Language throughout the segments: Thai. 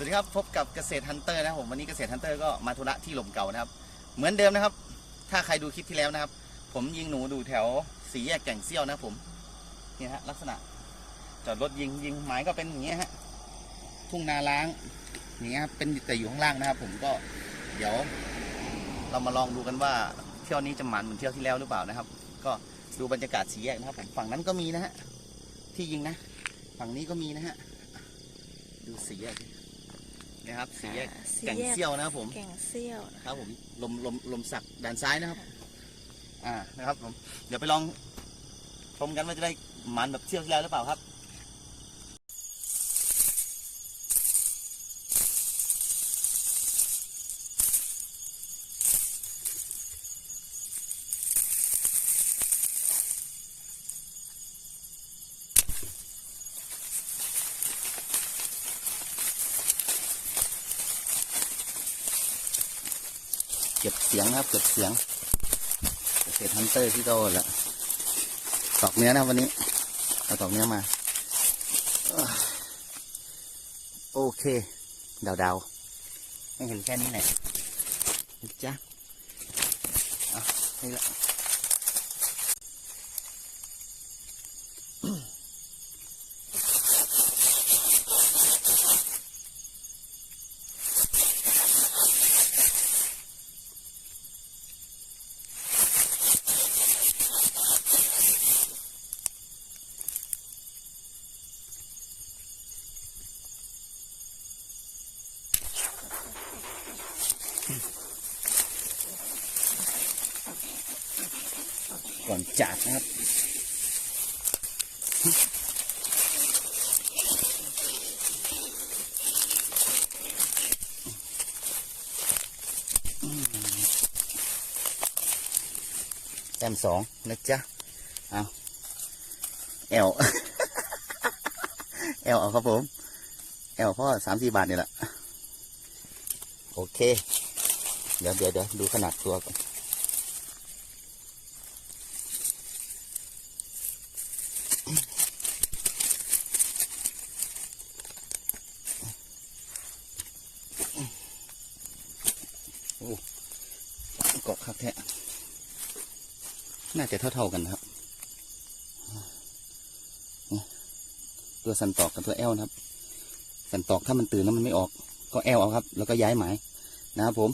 สวัสดีครับพบกับเกษตรฮันเตอร์นะครับผมวันนี้เกษตรฮันเตอร์ก็มาธุระที่หลมเก่านะครับ เหมือนเดิมนะครับ ถ้าใครดูคลิปที่แล้วนะครับ ผมยิงหนูดูแถวสีแยกแก่งเซี่ยวนะครับผมนี่ฮะลักษณะ จอดรถยิงยิงหมายก็เป็นอย่างเงี้ยฮะทุ่งนาล้างอย่างเงี้ยครับเป็นแต่อยู่ข้างล่างนะครับ ผมก็เดี๋ยว เรามาลองดูกันว่าเที่ยวนี้จะหมันเหมือนเที่ยวที่แล้วหรือเปล่านะครับ ก็ดูบรรยากาศสีแยกนะครับผมฝั่งนั้นก็มีนะฮะที่ยิงนะ ฝั่งนี้ก็มีนะฮะดูสีแยก นะครับสีแยกสี่แก่งแยก เซี่ยวนะครับผม แก่งเซี่ยวนะ ครับผมลมลมลมสักด้านซ้ายนะครับอ่านะครับผมเดี๋ยวไปลองชมกันว่าจะได้หมันแบบเที่ยวที่แล้วหรือเปล่าครับ เก็บเสียงครับ เก็บเสียงเกษตรฮันเตอร์ที่โตแหละตอกเนื้อนะวันนี้เอาตอกเนื้อมา โอเคเดาเดาวให้เห็นแค่นี้แหละนะจ๊ะอะนี่แหละ ก่อนจากนะครับ แต้มสองนะจ๊ะ เอาแอลแอลเอาครับผม แอลพ่อสามสี่บาทนี่แหละ โอเค เดี๋ยวเดี๋ยวเดี๋ยวดูขนาดตัวก่อน เกาะคักแท้น่าจะเท่าๆกันนะครับ ตัวสันตอกกับตัวแอลนะครับ สันตอกถ้ามันตื่นแล้วมันไม่ออก ก็แอลเอาครับ แล้วก็ย้ายหมายนะครับผม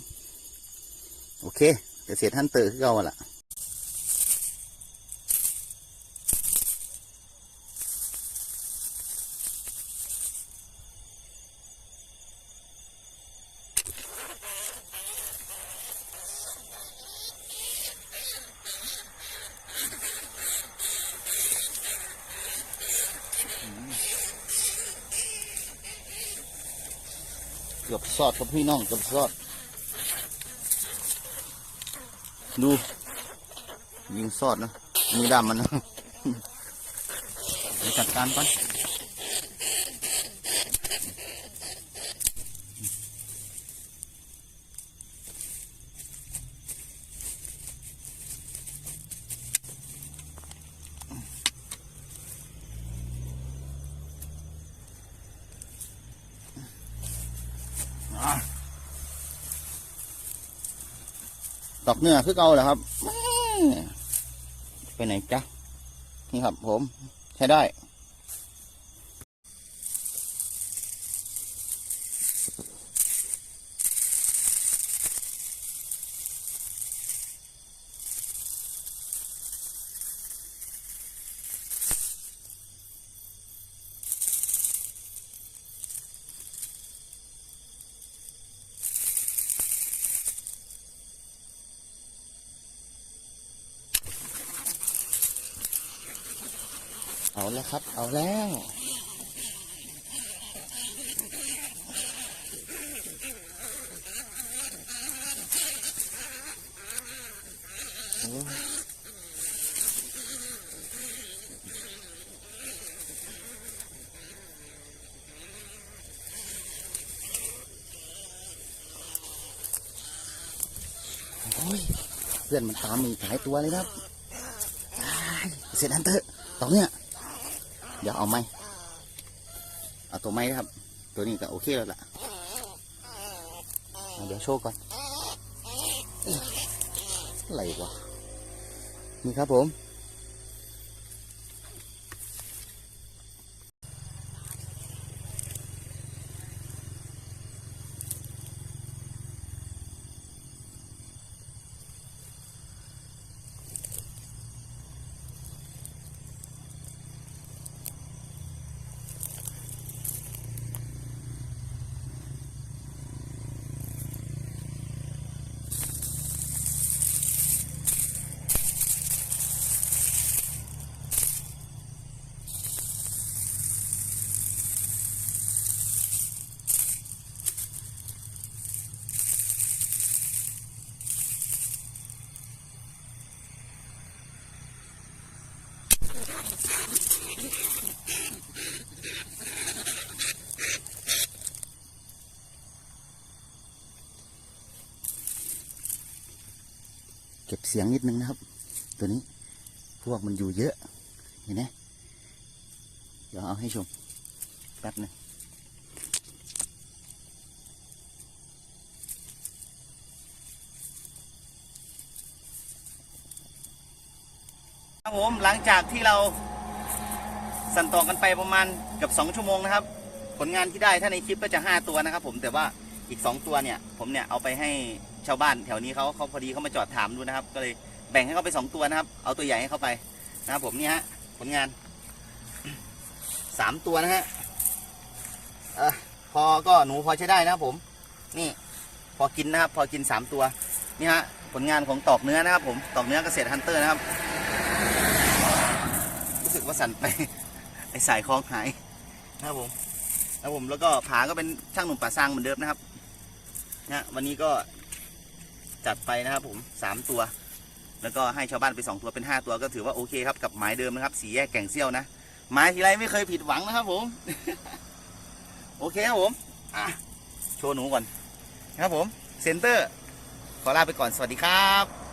โอเคเกษตรท่านเตอร์คือเราอะล่ะ เกือบซอดครับพี่น้องเกือบซอด ดูยิงซอดนะมือดำมันนะจัดการก่อน ดอกเนื้อคือเก่าเหรอครับแม่ไปไหนจ๊ะ นี่ครับผม ใช้ได้ เอาแล้วครับ เอาแล้วโอ้ยเพื่อนมันตามมีหลายตัวเลยครับเสร็จแล้วเถอะตรงเนี้ย ดี๋ยวเอาไหมเอาตัวไหมครับ ตัวนี้ก็โอเคแล้วล่ะเดี๋ยวโชว์ก่อนอหไรวะนี่ครับผม เก็บเสียงนิดนึงนะครับ ตัวนี้พวกมันอยู่เยอะเห็นไหมเดี๋ยวเอาให้ชมแป๊บหนึงครับผมหลังจากที่เราสั่นต่อกันไปประมาณเกับสองชั่วโมงนะครับ ผลงานที่ได้ถ้าในคลิปก็จะห้าตัวนะครับผมแต่ว่าอีกสองตัวเนี่ย ผมเนี่ยเอาไปให้ ชาวบ้านแถวนี้เขาเขาพอดีเขามาจอดถามดูนะครับ ก็เลยแบ่งให้เขาไปสองตัวนะครับ เอาตัวใหญ่ให้เขาไปนะครับผมนี่ฮะผลงานสามตัวนะฮะเออพอก็หนูพอใช้ได้นะครับผม นี่พอกินนะครับ พอกินสามตัวนี่ฮะผลงานของตอกเนื้อนะครับ ผมตอกเนื้อเกษตรฮันเตอร์นะครับ รู้สึกว่าสั่นไปไอสายคล้องหายนะครับผมนะครับผมแล้วก็ผาก็เป็นช่างหนุ่มป่าซางเหมือนเดิมนะครับนะวันนี้ก็ จัดไปนะครับผมสามตัว แล้วก็ให้ชาวบ้านไปสองตัวเป็นห้าตัวก็ถือว่าโอเคครับกับหมายเดิมนะครับสีแยกแก่งเซี่ยวนะมาทีไรไม่เคยผิดหวังนะครับผม โอเคครับผมอะโชว์หนูก่อนนะครับผมเซนเตอร์ขอลาไปก่อนสวัสดีครับ